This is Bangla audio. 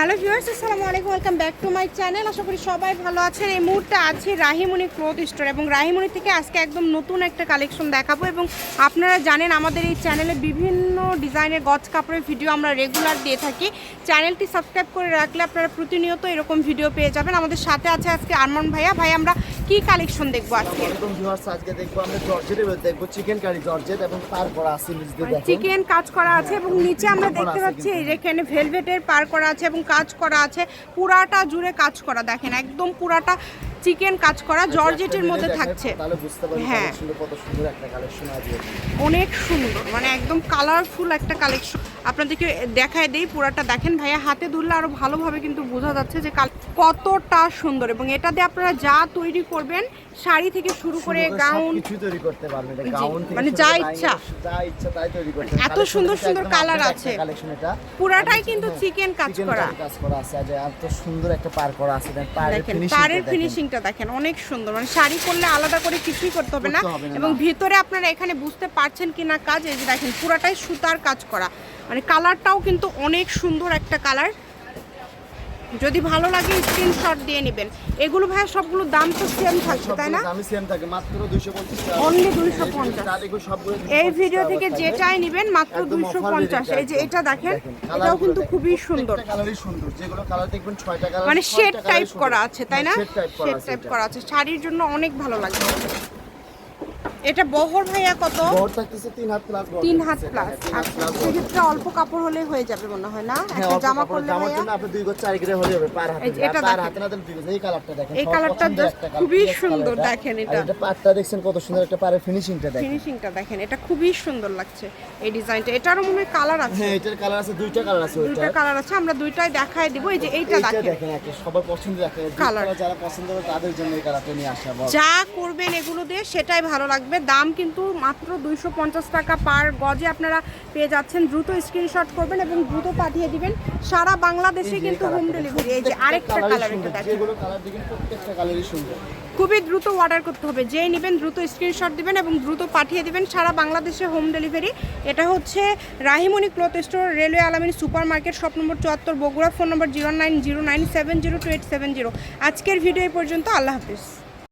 হ্যালো ভিউয়ার্স, আসসালামু আলাইকুম, welcome back to my channel. আশা করি সবাই ভালো আছেন। এই মুহূর্তে আছি রাহিমণি ক্লোথ স্টোর এবং রাহিমণি থেকে আজকে একদম নতুন একটা কালেকশন দেখাবো এবং আপনারা জানেন আমাদের এই চ্যানেলে বিভিন্ন ডিজাইনের গজ কাপড়ের ভিডিও আমরা রেগুলার দিয়ে থাকি। চ্যানেলটি সাবস্ক্রাইব করে রাখলে আপনারা প্রতিনিয়ত এরকম ভিডিও পেয়ে যাবেন। আমাদের সাথে আছে আজকে আরমান ভাইয়া। ভাই, আমরা কি কালেকশন দেখব আজকে? একদম ভিউয়ার্স আজকে দেখব আমরা জর্জেটের দেখব চিকেন কারি জর্জেট এবং পার করা আছে নিচ দিয়ে চিকেন কাজ করা আছে এবং নিচে আমরা দেখতে পাচ্ছি এই এখানে ভেলভেটের পার করা আছে এবং কাজ করা আছে। পুরাটা জুড়ে কাজ করা দেখেন একদম পুরাটা চিকেন কাজ করা জর্জেটের মধ্যে থাকছে। হ্যাঁ। অনেক সুন্দর মানে একদম কালারফুল একটা কালেকশন আপনাদেরকে দেখায় দেই পুরাটা দেখেন ভাইয়া। হাতে ধরলে আরও ভালোভাবে কিন্তু বোঝা যাচ্ছে যে কাল- কতটা সুন্দর। এবং এটা দিয়ে আপনারা যা তৈরি করবেন শাড়ি থেকে শুরু করে গাউন তৈরি করতে পারবেন। মানে যা ইচ্ছা। যা ইচ্ছা তাই তৈরি করতে এত সুন্দর সুন্দর কালার আছে। পুরাটাই কিন্তু চিকেন কাজ করা। কাজ করা আছে। আর এত সুন্দর একটা পার করা আছে পারের ফিনিশিংটা দেখেন অনেক সুন্দর। মানে শাড়ি করলে আলাদা করে কিছুই করতে হবে না। এবং। ভিতরে আপনারা এখানে বুঝতে পারছেন কিনা কাজ এই যে দেখেন পুরাটাই সুতার কাজ করা। মানে কালারটাও কিন্তু অনেক সুন্দর একটা কালার। যদি ভালো লাগে স্ক্রিনশট দিয়ে নেবেন। এগুলো ভাই সবগুলো দাম তো সেম থাকছে তাই না? আমি সেম থাকে মাত্র 250 টাকা। Only 250 যা দেখো সবগুলো এই ভিডিও থেকে। যেটাই নেবেন মাত্র একদম দুইশো offer পঞ্চাশ। rate এই যে এটা দেখেন এটাও কিন্তু খুবই সুন্দর। কালারই সুন্দর যেগুলো কালার দেখবেন কালার মানে শেড টাইপ করা আছে তাই না? শেড টাইপ করা আছে করা আছে। শাড়ির জন্য অনেক ভালো লাগবে এটা বহর ভাইয়া কত? বহর থাকতেছে তিন হাত প্লাস তিন হাত প্লাস আচ্ছা সেক্ষেত্রে অল্প কাপড় হলে হয়ে যাবে মনে হয় না? হ্যাঁ একটা জামা করলে জামার জন্য আপনি দুই গজ চার গিরে পার হাতে। এটা পার হাতে না দুই গজ এই কালারটা দেখেন এই কালারটা খুবই সুন্দর, দেখেন এটা। এটা পাটটা দেখছেন কত সুন্দর একটা পারের ফিনিশিংটা দেখেন। ফিনিশিংটা দেখেন এটা খুবই সুন্দর লাগছে এই ডিজাইনটা এটারও মনে হয় কালার আছে। হ্যাঁ এটার কালার আছে দুইটা কালার আছে দুইটা কালার আছে আমরা দুইটাই দেখায় দিব। এই যে এইটা দেখেন। দেখেন একটা সবার পছন্দের একটা Colour। colour যারা পছন্দ করে তাদের জন্য এই কালারটা নিয়ে আসা যা করবেন এগুলো দিয়ে সেটাই ভালো লাগবে। দাম কিন্তু মাত্র দুইশো পঞ্চাশ টাকা পার গজে আপনারা পেয়ে যাচ্ছেন। দ্রুত স্ক্রিনশট করবেন এবং দ্রুত পাঠিয়ে দিবেন। সারা বাংলাদেশে কিন্তু হোম ডেলিভারি এই যে আরেকটা কালার দেখেন। খুবই দ্রুত অর্ডার করতে হবে। যেই নেবেন দ্রুত স্ক্রিনশট দিবেন এবং দ্রুত পাঠিয়ে দিবেন সারা বাংলাদেশে হোম ডেলিভারি এটা হচ্ছে Rahimoni cloth store railway Alamin super market shop number চুয়াত্তর Bogura phone number zero nine zero nine seven zero two eight seven zero আজকের ভিডিও এই পর্যন্ত। আল্লাহ হাফিজ।